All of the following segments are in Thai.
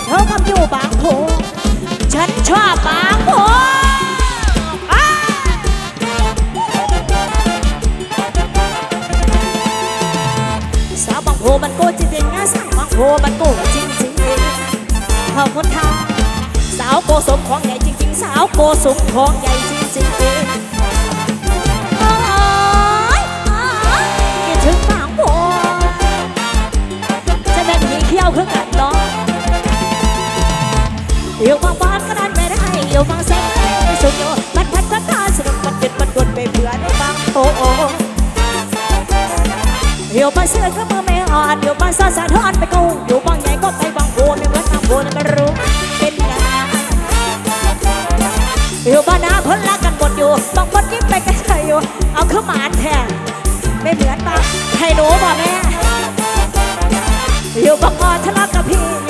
ของเธอกับอยู่บางโพฉันชอบบางโพอ้าสาวบางโพมันโกจริงๆนะสาวบางโพมันโกจริงๆขอบคุณค่ะสาวโกสมของใหญ่จริงๆ สาวโกสมของใหญ่จริงๆโอ้ยโอ้ยคิดถึงบางโพจะเป็นมีเขี้ยวขึ้นกันเนาะ อยู่บางบ้านก็ดันไม่ได้อยู่บางแสนไม่สุดโยมันพัดพัดพาสนุกมันเด็ดมันกดไปเบื่อในบางโอ้โอ้อยู่บางเสื้อก็มือไม่อ่อนอยู่บางซาสะท้อนไปกูอยู่บางใหญ่ก็ไปบางโพไม่เหมือนบางโพนั่นไม่รู้เป็นยังไงอยู่บ้านนาคนรักกันหมดอยู่บางคนยิ้มไปกันใครอยู่เอาขึ้นมาแทนไม่เหมือนบางให้หนูป่ะแม่อยู่บักออทะเลาะกับพี่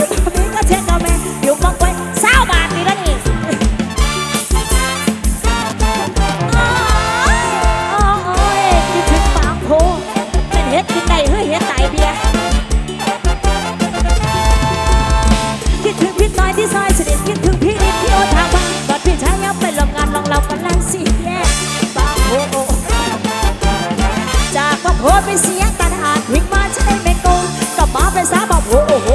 ไปเสียงตันอาดวิ่งมาใช่ไม่โกงกับมาเป็นสาวบอกโอ้โห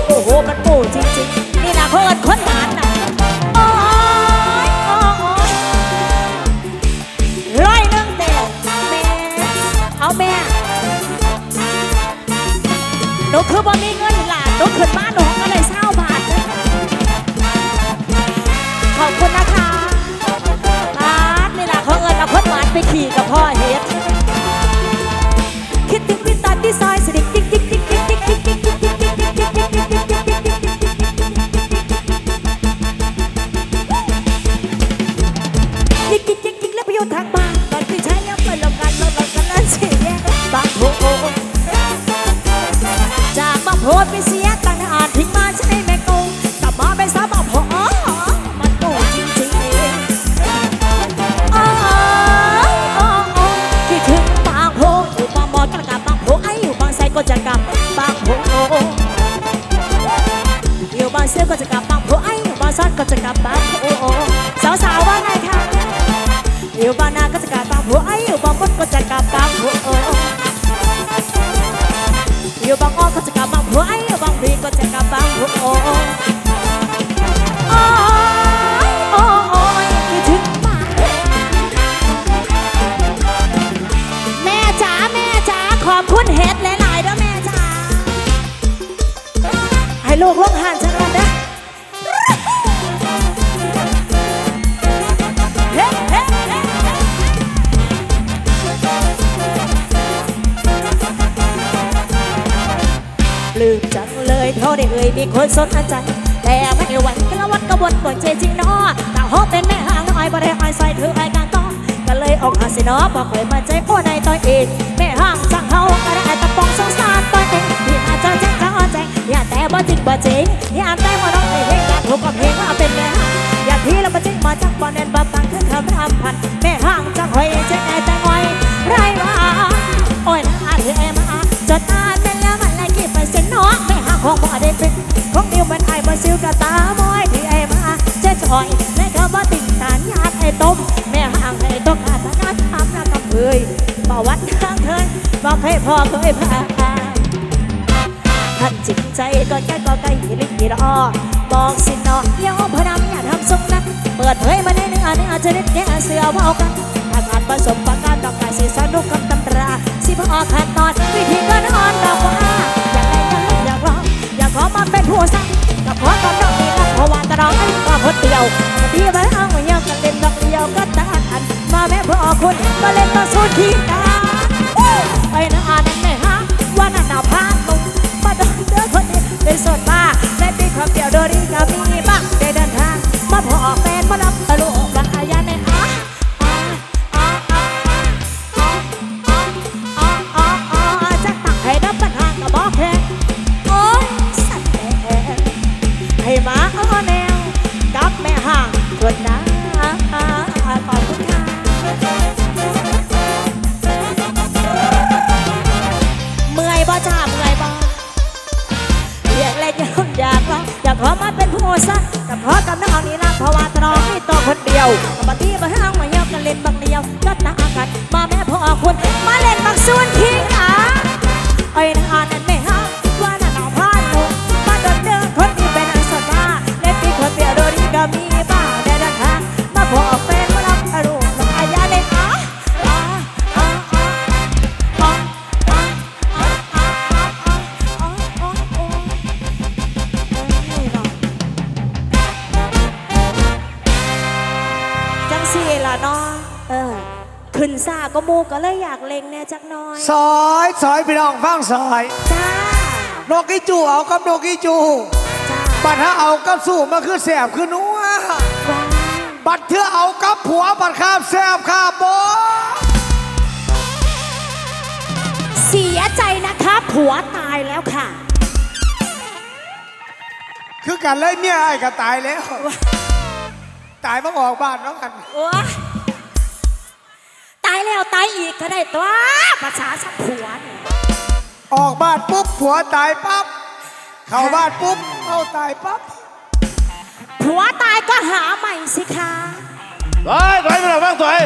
ได้เอ่ยมีคนสนใจ แต่ไม่ไหวกระวัดกระวนปวดใจจริงเนาะแต่ฮบเป็นแม่หางอ้อยบ่ได้อ้อยใส่ถือไอ้การต่อก็เลยออกหาสิเนาะบ่เคยมาใจโอ้ในตัวเองแม่ห่างจังเฮาก็ได้ตะปองสงสารตัวเองที่อาจจะแจ้งจะอ่อนแจ้งอย่าแต่บ่จริงบ่จริงอย่าแต่บ่น้องเพลงอยาถูกกับเพลงว่าเป็นแม่ห่างอยากที่แล้วบ่จริงมาจักบ่แน่นบ่ตังคือคำรำพันแม่ห่างจังหอยเจ๊แต่งอยไรว่าโอ้ยนะเธอมาจดอ่านะแม่ห่างของบ่ได้เป็นของนิวมันไอ้บ่ซิวกะตามอยที่ไอ้มาเจ๊จอยในคำว่าติดตานญาติไอ้ต้มแม่ห่างไอ้ต้มขาดงานทำนะกำเยประวัติทางเคยบอกให้พ่อเคยพาท่านจิตใจก็แก่ก็ไกลลิขิตรอบอกสินอเยาพนำอย่าทำทรงนั้นเปิดเผยมาในเนื้อเนื้อจะได้แก่เสือเผากันถ้าขาดประสบการต้องการสิสนุกกับตำราสิพอขาดตอนวิธีการอ่อนดอกว่า ขอมาเป็นผู้สร้างก็ขอตอนดอกนี้นะเพราะว่าตะรองไอ้ก็พดเดียวพี่มาอ้างว่ายังกันเล่นดอกเดียวก็ตานมาแม่เพื่อคุณมาเล่นมาสู้ทีกันไปนะอ่านันแม่ฮะว่านั่นน่ะพาลงมาโดนเด้อคนนี้เป็นสดมาในปีความเดียวโดรีก็มีบ้างได้เดินทางมาพอแฟนมารับตะลุ одна. จังสี่ล่ะเนาะเออ ขึ้นซาก็มูก็เลยอยากเล็งเนี่ยจักหน้อย ซอยซอยพี่น้องฟังซอยจ้า นกอีจูเอากับนกอีจูจ้าบัดถ้าเอากับสู้มาคือแสบคือนัวว้ายบัดเธอเอากับผัวบัดข้ามแสบข้ามโบเสียใจนะคะผัวตายแล้วค่ะ คือกันเลยเมียไอ้ก็ตายแล้ว ตายมาออกบ้านแล้วกันโอ้ยตายแล้วตายอีกก็ได้ตัวภาษาสักผัวเนี่ยออกบ้านปุ๊บผัวตายปั๊บเข้าบ้านปุ๊บเอาตายปั๊บผัวตายก็หาใหม่สิคะถอยถอยไปหน่อยบ้างถอย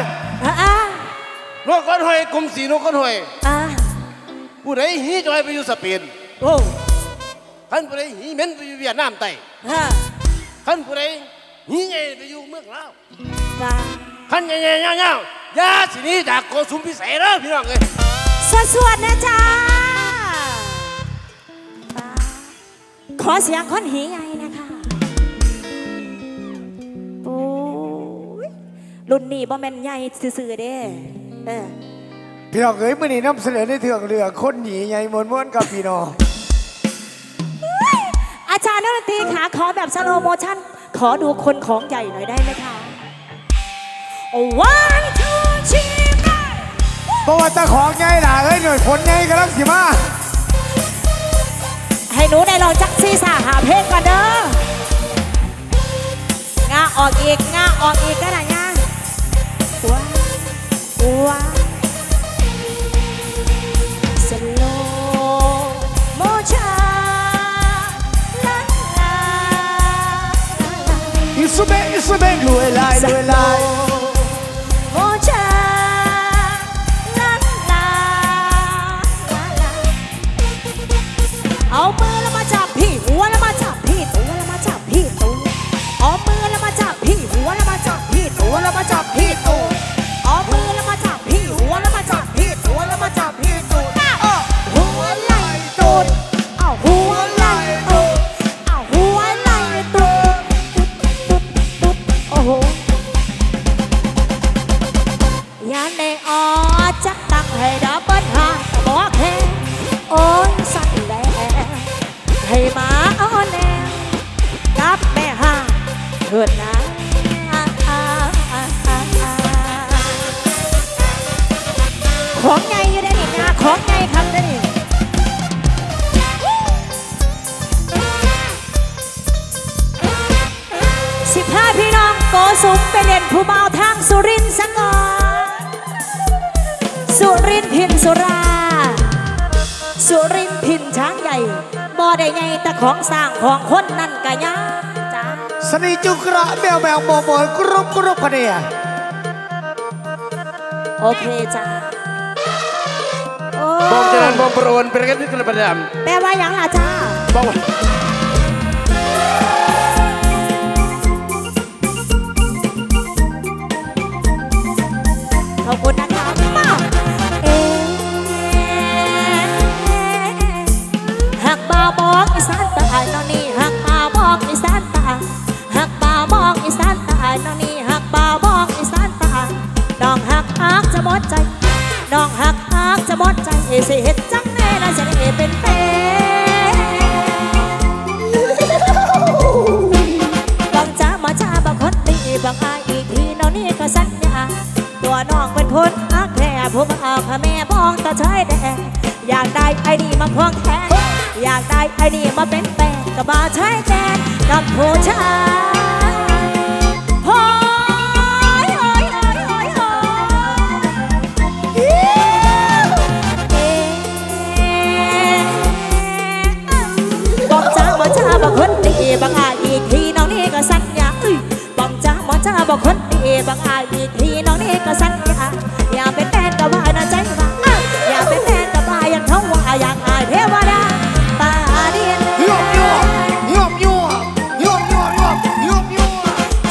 อะอะนกก้อนหอยกลุ่มสีนกก้อนหอยอะผู้ใดหีจอยไปอยู่สเปนโอ้ขันผู้ใดหีเหม็นไปอยู่เวียดนามใต้ฮะขันผู้ใด หีใหญ่ไปอยู่เมืองลาวจ้าขันใหญ่ๆเงาๆอยาสิหนี้จากโกสุมพิเศษเด้อพี่น้องเอ้ยสวดๆนะจ้าป้าขอเสียงคนหีใหญ่นะคะโอ้ยรุ่นนี้บ่แม่นใหญ่ซื่อๆเด้เออพี่น้องเอ้ยมื่อนี้นำเสนอในเถืองเรือคนหนีใหญ่มวนม้วนๆกับพี่น้องอาจารย์นักดนตรีขาขอแบบสโลโมชั่น ขอดูคนของใหญ่หน่อยได้ไหมคะโอ้วันทูชีไปเพราะว่าเจ้าของไงล่ะเอ้ยหน่วยผลไงกำลังสิมาให้หนูได้ลองจักซีสาหาเพลงก่อนเด้องาออกอีกงาออกอีกก็ได้งาว้าว้า สุเบะอิสุเบะรวยลายรวยลายโมชั่นลาลาลาลาเอามือแล้วมาจับพี่หัวแล้วมาจับพี่ตัวแล้วมาจับพี่ตัวเอามือแล้วมาจับพี่หัวแล้วมาจับพี่ตัวแล้วมาจับพี่ตัว กรุกรุบคนเดียโอเคจ้าโอ้ บอกจะนั้นบอกประวันเป็นกันที่ตะประดแปลว่าหยังล่ะจ้า บอก จะหมดใจสิเฮ็ดจังแน่ละจะได้เป็นแฟนบังจ้ามาจ้าบังคนดีบังอายอีกทีน้องนี่ก็สัญญาตัวน้องเป็นคนอักแค่ผมเอาค่ะแม่บ้องตาชายแดงอยากได้ไอ้นี่มาควงแขนอยากได้ไอ้นี่มาเป็นแฟนก็มาใช้แดนกับผู้ชาย บังอายอีกทีน้องนี่ก็สัญญาบอมจ้ามอจ้าบอกคนดีบังอายอีกทีน้องนี่ก็สัญญาอย่าเป็นแฟนกับว่านะใจมาอย่าเป็นแฟนกับว่ายังเขาว่าอยากอายเทวดาป่าเดียนยวบยวบยวบยวบยวบยวบยวบยวบยวบ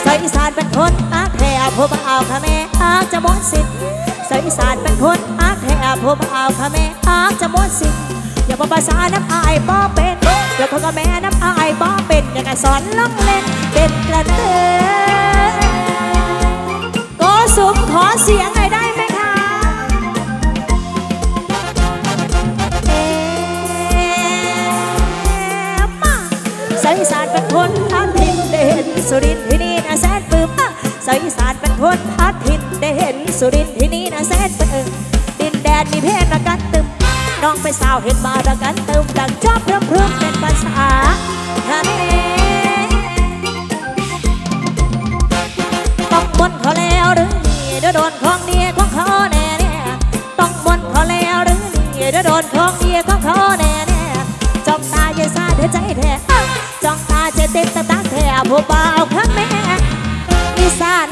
สายอีสานเป็นคนอาแค่ผู้บ่าค่ะแม่อาจะหมดสิทธิ์สายอีสานเป็นคนอาแค่ผู้บ่าค่ะแม่อาจะหมดสิทธิ์อย่าบอกภาษาน้ำอายบ่เป็น อย่าพ่อกับแม่น้ำอายบ่เป็นย่ากันสอนล่องเล่นเป็นกระเทยโกสุมขอเสียงหน่อยได้ไหมคะเอมาสาวอีสานเป็นคนอาทินได้เห็นสุรินทร์ที่นี่นะแสนปื้มสาวอีสานเป็นคนอาทินได้เห็นสุรินทร์ที่นี่นะแสนปื้มดินแดนมีเพศละกันต น้องไปสาวเห็นมาละกันเตึมดังชอบเพิ่มเพิ่มเป็นภาษาเขมรต้องบนเขาแล้วหรือนี่เดี๋ยวโดนของเดียของเขาแน่แน่ต้องบนเขาแล้วหรือนี่เดี๋ยวโดนของเดียของเขาแน่แน่จ้องตาเยายซาเธอใจแท้จ้องตาเจเต็มตาตาแท้ผู้บ่าวข้างแม่อีสาน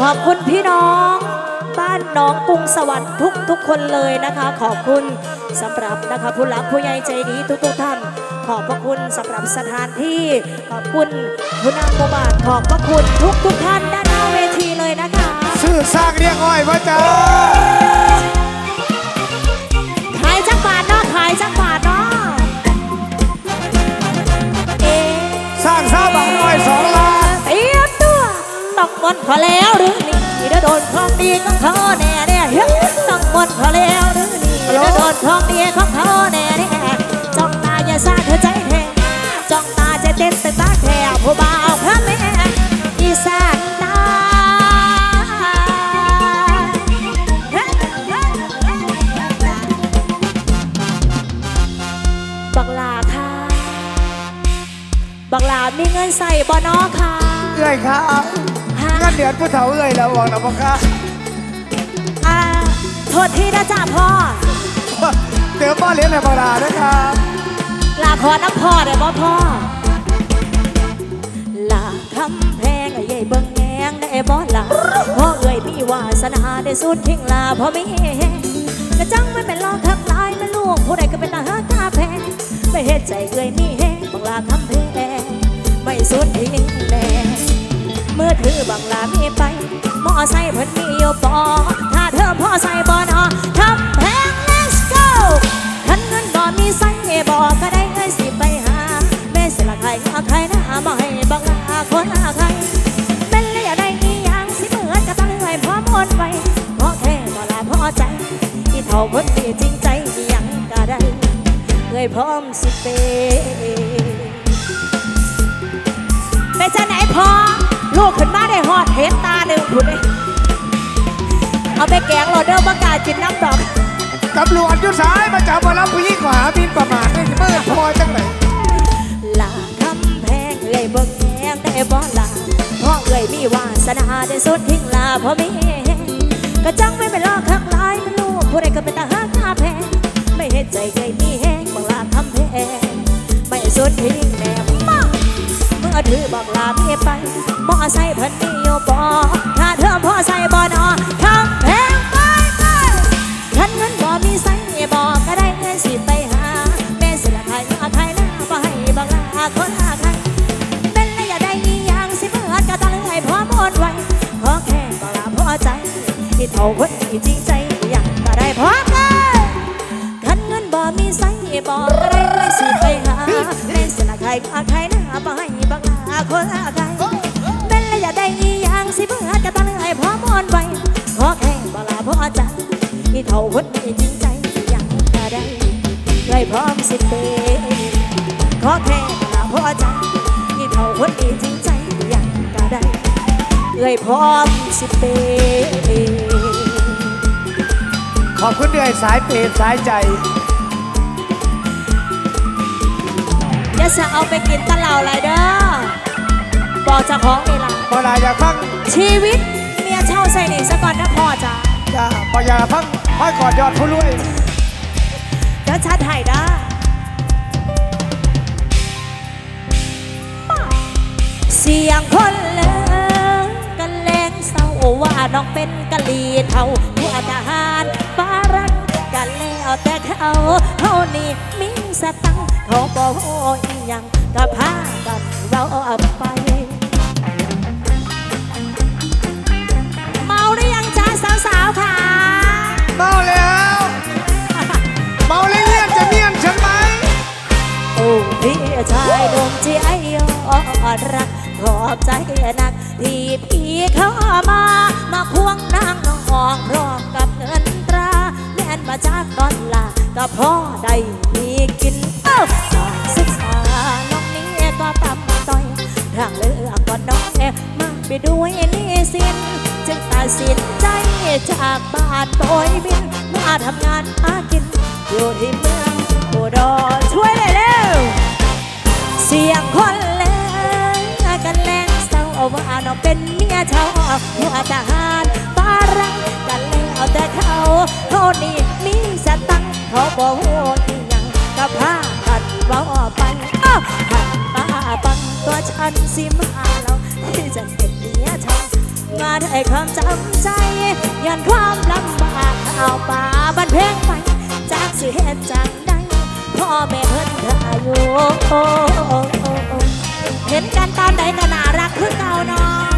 ขอบคุณพี่น้อง บ้านหน้องกรุงสวรรค์ทุกทุกๆคนเลยนะคะ ขอบคุณสำหรับนะคะผู้หลักผู้ใหญ่ใจดีทุกทุกๆท่าน ขอบพระคุณสำหรับสถานที่ ขอบคุณผู้นำหมู่บ้านขอบพระคุณทุกทุกๆท่านด้านหน้าเวทีเลยนะคะชื่อสร้างเรียกอ้อยพระเจ้าขายจักบาทเนาะขายจักบาท พอแล้วหรือนี่เดี๋ยวโดนของดีของเขาแน่แน่เฮ้ยต้องหมดพอแล้วหรือนี่เดี๋ยวโดนของดีของเขาแน่ อนผู้เฒ่าเอื้อยแล้วบอกแล้วบอกค่ะอ่าโทษทีนะจ๊ะพ่อเติมบ้านเลี้ยงในบางลาด้วยครับลาขอน้ำพ่อได้บ่พ่อลาคำแพงไอ้ใหญ่เบิ่งแงงได้บ่ลาพ่อเอ่ยมีวาสนาได้สุดทิ้งลาพ่อมีแฮงกระจังไม่เป็นลองทักลายแม่ลูกผู้ใดก็เป็นตาหากาแพงไม่เฮ็ดใจเอ่ยมีแฮงบังลาคำแพงไม่สุดทิ้งือบังลามีไปมอไซค์เพิ่นมีอยู่ปอถ้าเธอพอใส่บอนอทำแพง let's go คันเงินบ่มีใส่บอกก็ได้เงินสิไปหาแม่สิละใครเอาใครหน้ามาให้บังลาคนอาใครเป็นเลยอยากได้อีหยังสิเหมือนกับตั้งเลยพร้อมโอนไปพราะแค่บ่ลาพอใจที่เท่าคนดีจริงใจอีหยังก็ได้เลยพร้อมสิเปไปจะไหนพอ ลูกขึ้นมาได้หอดเห็นตาหนึ่งคุณเอ้ยเอาไปแกงโรเดอร์ประกล้าศกินน้ำดอกตำรวจอยุดสายมาจับมารับผู้หญิงข้อหาบินประมาทนี่เมื่อพอจังไหนลาคำแพงเอ่ยเบิ่งแยงได้บ่ลาเพราะเอ่ยมีวาสนาได้สุดทิ้งลาเพราะมีแฮงก็จังไม่ไปลอกข้างลายมันลูกผู้ใดก็เป็นตาหาคาแพงไม่เห็นใจเอ่ยมีแฮงบังลาคำแพงไม่สุดทิ้งแน่มาเมื่ อถือบังลามีไปมอไซเพิ่นมีอยู่บ่ถ้าเธอพอใส่บ่นอคำแพงไปไปท่านเงินบ่มีใส่บอกก็ได้เงินสิไปหา แม่สิละใครมาใครหน้าบ่ให้บังลาคนหาใครเป็นและอย่าได้อีหยังสิเมื่อก็ต้องให้พร้อมโอนไว้ขอแค่บังลาพอใจที่เท่าคนที่จริง คนใครเป็นและย่าได้อีหยังสิเมื่อก็ต้องให้พร้อมอนไว้ขอแค่บลาพอใจที่เท่าคนที่จริงใจยังก็ได้เลยพร้อมสิเปขอแค่เวลาพอใจที่เท่าคนที่จริงใจยังก็ได้เลยพร้อมสิเปขอบคุณเดือยสายเปรตสายใจจะเอาไปกินตะเหล่าไรเด้อ บอกเจ้าของนี่ล่ะบลาอยากฟังชีวิตเมียเช่าใส่หนีซะก่อนนะพ่อจ้าจ้าบอยากฟังพ่อกอดยอดผู้รวยเดี๋ยวชัดให้นะเสียงคนเลิกกันแรงเศร้าว่าน้องเป็นกะลีเท่าผู้ทหารปารันกันแล้วแต่เขาเขานี่มีสตังค์เขาบอกโอ้ยยังก็พากันเราไปเมา เมาแล้ว เมาแล้วเงียบจะเนียนฉันไหม โอ้พี่ชายดวงใจยอดรัก ขอบใจนัก ที่พี่เข้ามา มาควงนางน้องพร้อมกับเงินตราแล่นมาจากดอนลาก็พอได้มีกินเอ้าศึกษาน้องนี้ก็ต่ำต้อยทางเลือกก็น้อยมาไปด้วยนี่สิน จึงตัดสินใจจากบ้านโดยบินมาทำงานหากิน อยู่ที่เมืองอุดรช่วยเลยเร็ว เสียงคนเล่นกันแรงเศร้าว่าน้องเป็นเมียชาวหัวทหารปารังกันแล้วแต่เขาเขานี่มีสตังเขาบอกว่าอีหยังกับพากันเว่าปอ้าหันมาปังตัวฉันสิมาเราที่จะเป็นเมียชาว มาได้ความจำใจยันความลำบากข้าป่าบันเพงไปจากสิเหตุจากใดพ่อแม่เพิ่นถ่ายอยู่โอ้โอ้โอ้โอ้เห็นกันตอนไหนก็น่ารักคือเก่าเนาะ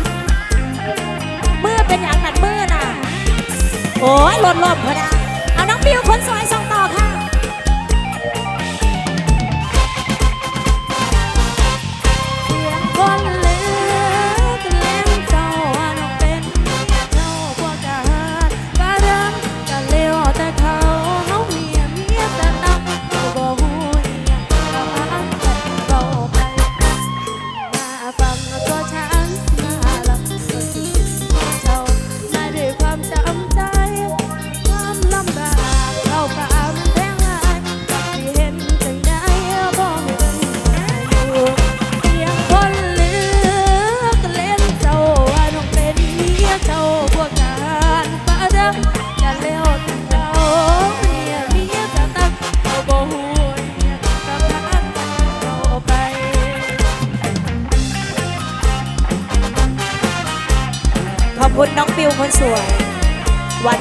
เมื่อเป็นอย่างนั้นเมื่อน่ะโอ้ยหล่นลมพอนะเอาน้องบิวคนสวย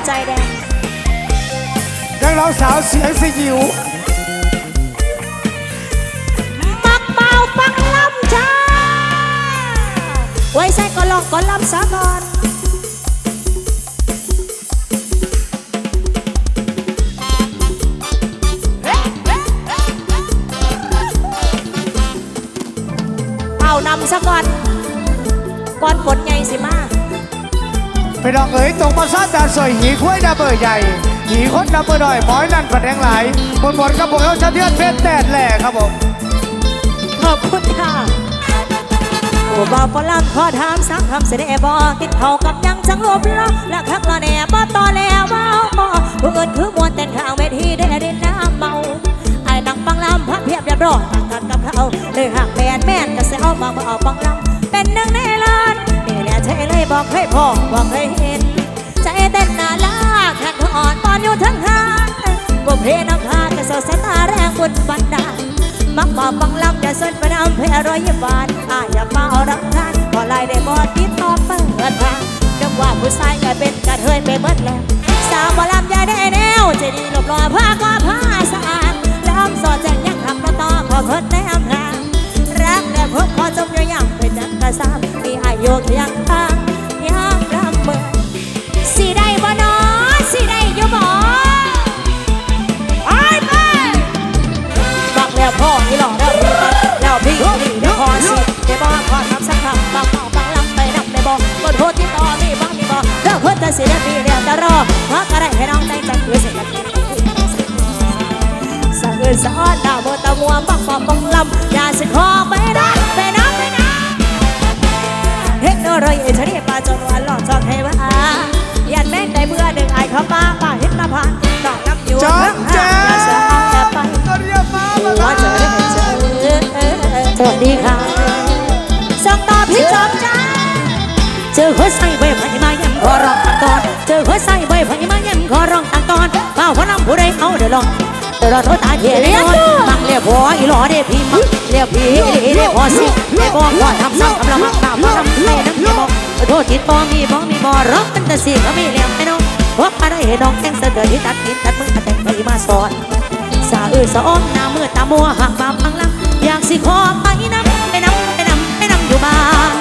ใจแดงนักร้องสาวเสียงสยิว มักเมาฟังลำจ้าไว้ใส่ก็ลองก็ลำซะก่อนเอานำซะก่อนก่อนฝนใหญ่สิมาไปน้องเอ๋ยตรงประสาทดาสวยหีคุ้ยดาเบอร์ใหญ่หีคนดาเบอร์หน่อยหมอยนั่นประแดงหลายบนบนกระบอกเอาชะเทือนเพชรแตดแหล่ครับผมขอบคุณค่ะโอ้บ่าวฝรั่งขอถามสักคำเสด็จบ่ติดเขากับยังจังลบล้อและคักละแน่บ่ต่อแล้วบ่บ่ผู้อื่นคือมวนเต้นข้างเวทีได้ดินน้ำเมาไอ้นังฟังลำพักเพียบเรียบร้อยต่างกันกับเขาเลยหักแมนแม่นก็เสียเอามาบ่เอาฟังลำเป็นหนึ่งในล้าน ละใช่เลยบอกเคยพอบอกเคยเห็น ใจเต้นนาลาแค่อ่อนตอนอยู่ทั้งหางบ่เพน้ำพาก็สดสตาแรงบุญบันดาลมักมาฟังลำอย่าสนประนำเพอรอยยิ้มหวานอาอย่าเฝ้ารักทานพอไล่ได้บอดติดต่อเปิดทางนึกว่าผู้ชายก็เป็นกระเทยไปเบิดแล้วสาวหมอลำยาได้แนวจะดีหลบรอผ้าก็ผ้าสะอาดลำสอดแจงยังทำประต่อขอคนแนมทางรักและพบขอจมอยู่ยังเป็นจักกระซา มมีอายุเคียงข้างยังรำเมื่อสิได้บ่นอสิได้อยู่บ่ไปไปฟังแล้วพ่อที่หล่อแล้วพี่มาแล้วพี่นี่เดี๋ยวพอสิเดี๋ยวบอกขอทำสักคำฟังฟังฟังลำไปนำไปบอกกดโทษที่ต่อมีบ้างมีบอกเลิกคนแต่เสียปีเดียวจะรอเพราะก็ได้ให้น้องได้ใจคือสิ่งที่สะอื้นสะอ้อนดาวบนตะมัวบักบอกบังลำอย่าสิขอไปนะไป เข้ามาป่าเหินมาผ่านดอกน้ำอยู่จอมแจ๊อย่าเสียเอาแต่ไปว่าเจอได้เจอสวัสดีค่ะส่งต่อพี่จอมจ้าเจอหัวใส่ใบไผ่มาเยังขอร้องตังก่อนเจอหัวใส่ใบไผ่มาเยังขอร้องตังก่อนเฝ้าพระนำผู้ใดเอาเดี๋ยวลองเดี๋ยวเราโทษตาเหี้ยแน่นอนมักเรียกผัวอีหล่อเรียกพี่มักเรียกพี่เรียกพอสิเรียกบอกว่าทำซ้ำทำละมักตามว่าทำไม่น้ำเรียกบอโทษจิตบ่มีบ่มีบ่รักกันแต่สิก็มีแล้วไอ้น้อง พบอะไรเห็นน้องแข้งเสดือที่ตัดกินตัดมือแต่งไปมาสอนสาเอือสะอ้อมหน้ามือตามัวหักบาพังลังอยากสิขอไปน้ำไปน้ำไปน้ำไปน้ำอยู่บ้าน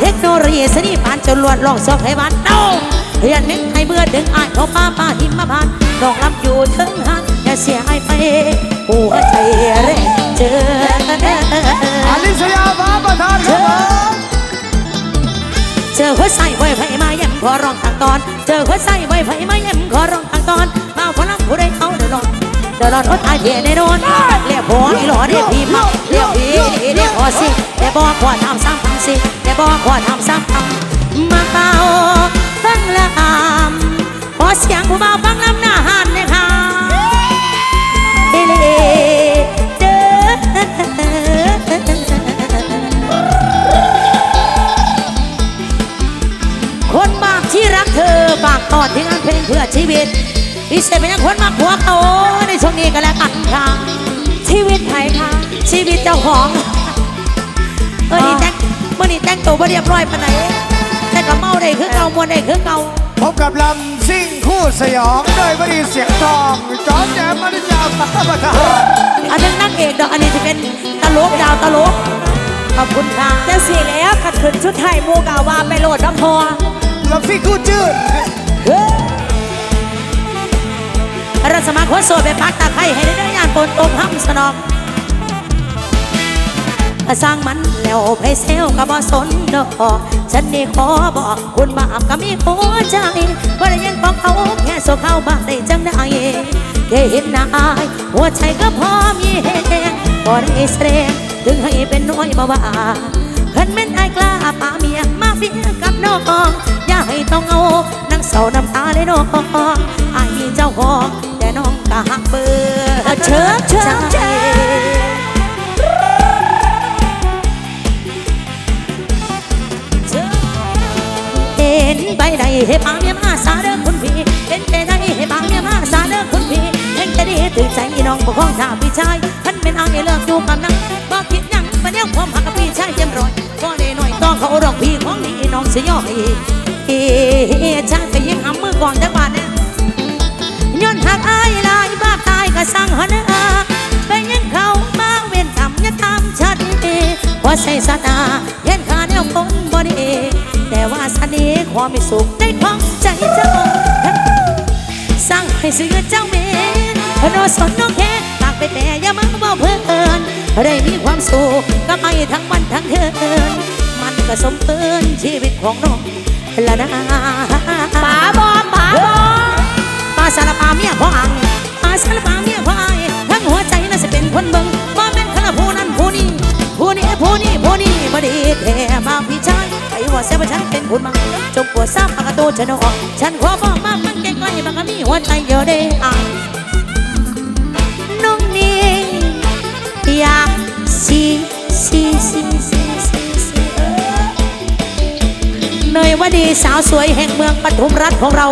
เทคโนโลยีสนีปานจนลวนลองซอกให้บ้านเต้าเรียนนึกให้เบื่อดึงอายเขาป้าป้าหิมมาผ่านลองรับอยู่ถิงหางอย่าเสียอายไปหัวใจเร่เจออลิสยาฟ้าประธานครับ เจอหัวใส่ไว้ไผมาเยี่ยมขอร้องทางตอน เจอหัวใส่ไว้ไผมาเยี่ยมขอร้องทางตอน มาพลังผู้ใดเอาเดือดร้อนเดือดร้อนอดอาเทียแน่นอนเรียกผัวอีหล่อเรียกพี่มาเรียกพี่เรียกพอสิแต่บอกว่าทำซ้ำทำสิแต่บอกว่าทำซ้ำทำมาเบาฟังลำขอเสียงผู้เบา ชีวิตพิเศษเป็นยังคนมักหัวเขาในช่วงนี้ก็แล้วกันค่ะชีวิตไทยค่ะชีวิตเจ้าของเออนี่แต่งเมื่อนี้แต่งตัวบ่เรียบร้อยปานไหนแต่ก็เมาได้คือเก่ามวนได้คือเก่าพบกับลำซิ่งคู่สยองโดยบดีเสียงทองจอมแจมมริยาฟ้าประธานอันนึงนั่งเอกดอกอันนี้จะเป็นตลกดาวตลกขอบคุณค่ะจะสีแล้วขัดขืนชุดไทยมูกาวาไปโหลดน้ำพอลำซิ่งคู่จืด ราสมัครคนโสดไปพักตาไคร้ให้ได้ด้วยยานปนอกห้ำสนองสร้างมันแล้วไปเซลก็บ่สนดอกฉันนี่ขอบอกคุณบาปก็มีหัวใจว่าได้ยังของเขาแค่โซเข้าบ้านได้จังได้แค่เห็นหน้าอายหัวใจก็พอมีแหงบ่ได้แสดงถึงให้เป็นน้อยบ่ว่าคันแม่นไอายกล้าปาเมียมาเฟียกับน้องอย่าให้ต้องเอานังเศร้าน้ำตาเลยน้องอายมีเจ้าของ น้องก็หักเบื่อเชิญเชิญเชิญเห็นใบใดให้ปางเมียมาสาเด้อคุณพี่เห็นใจใดให้ปางเมียมาสาเด้อคุณพี่เห็นใจดีตื่นใจน้องปกครองท่าพี่ชายท่านเป็นอายเลิกอยู่กับนังบอกคิดยังประเดี๋ยวความหักกับพี่ชายเต็มร้อยก็ได้หน่อยต้องเขาดอกพี่ของดีน้องเสียย่อยเฮ้ช่างไปยิงหำมือก่อนจัง ตายก็สั่งหันอาไปยังเขามาเว้นทำอย่าทำฉันว่าใส่สตาเห็นขาแนวคนบ่ดีแต่ว่าสันนี้ความไม่สุขในท้องใจเจ้าสั่งให้ซื้อเจ้าเมนโนสนน้องแค่ปากไปแต่อย่ามาเว่าเพื่อนได้มีความสุขก็ไปทั้งวันทั้งคืนมันก็สมเกินชีวิตของน้องละนะป๋าบอมป๋าบอมปลาสารปลาเมียพ่ออัง ปลาสารปลาเมียพ่ออายทั้งหัวใจน่าจะเป็นคนเบิ่งบ่แม่นคณะผู้นั้นผู้นี้ผู้นี้ผู้นี้ผู้นี้บ่ดีแท้บาพี่ชายไอ้ว่าเสียว่าฉันเป็นคนมังจงปวดซ้ำปากกระโตฉันออกฉันขอบอกมามันใกล้ๆบางก็มีหัวใจเดียวได้อายน้องนี่อยากสีสีสีสีสีสีเนยวดีสาวสวยแห่งเมืองปทุมรัฐของเรา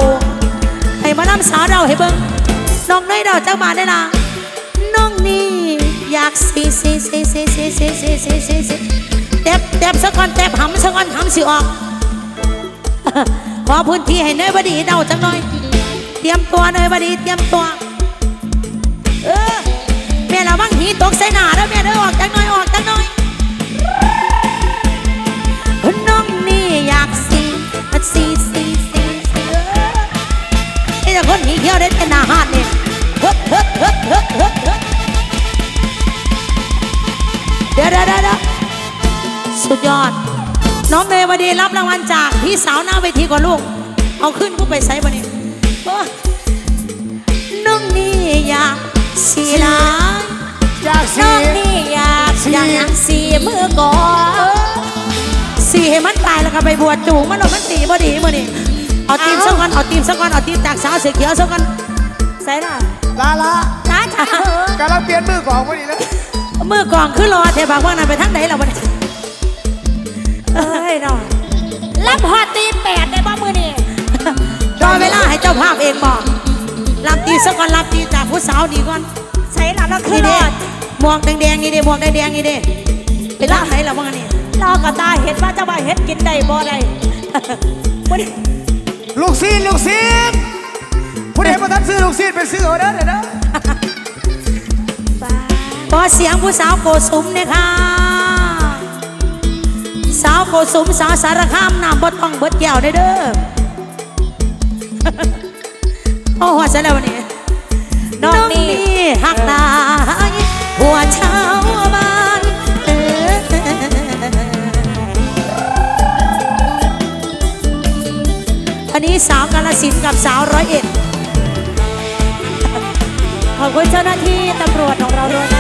ให้มานำสาวเราให้เบิ่ง น้องน้อยเราจังมาได้ละน้องนี่อยากสีสีสีสีสีสีสีสีสีสีเต็บเต็บสักก่อนเต็บหำสักก่อนหำสิออก ขอพื้นที่ให้เนยบดีเดาจังหน่อย เตรียมตัวเนยบดีเตรียมตัว เออแม่ระวังหีตกใส่หนาแล้วแม่เด้อออกจังหน่อยออกจังหน่อยน้องนี่อยากสีสีสีสีสีเออนี่แต่คนหนีเที่ยวได้เป็นอาหารนี่เเดี๋ยวเดี๋ยวเดี๋ยวเดี๋ยวสุดยอด น้องเนยวดีรับรางวัลจากพี่สาวหน้าเวทีก่อนลูก เอาขึ้นกูไปใส่บนี้โอ้น้องนี่อยากสีลายจากน้สีองนี่อยากสีอยากสีมือก่อนสีให้มันตายแล้วก็ไปบวชจูงมันเอามันตีบ่ดีมื่อนี่เอาทีมสักวันเอาทีมสักวันเอาทีมจากสาวเสือเขียวสักวันใส่ล่ะลาลาจ้าจ๋ากำลังเปลี่ยนมือของพอดีแล้ว มือกองคือรอเทบากว่านั่นไปทางไหนล่ะวันนี้เอ้ยน้องรับฮอตตีแปดได้บ้ามือนี่รอเวลาให้เจ้าภาพเองบอกรับตีสักก่อนรับตีจากผู้สาวดีก่อนใส่หลังเราขึ้นี่นรเด้อดหมวกแดงๆนี่เด้หมวกแดงๆนี่เด้เป็นล่าไหนล่ะว่านี่รอกระตาเห็นว่าเจะว่าเห็ดกินได้บ่ได้บ่ได้ลูกซีนลูกซีนผู้ใดมาทันซื้อลูกซีนเป็นซื้อเอาเด้อเด้อเด้ อขอเสียงผู้สาวโกสุมเนี่ยค่ะสาวโกสุมสาวสารคามน้ำบ่ต้องเบิดแก้วได้เด้อโอ้โหเสร็จแล้ววันนี้น้องนี่หักตาหัวเช้าบ้านอันนี้สาวกาลสินกับสาวร้อยเอ็ดขอบคุณเจ้าหน้าที่ตำรวจของเราด้วย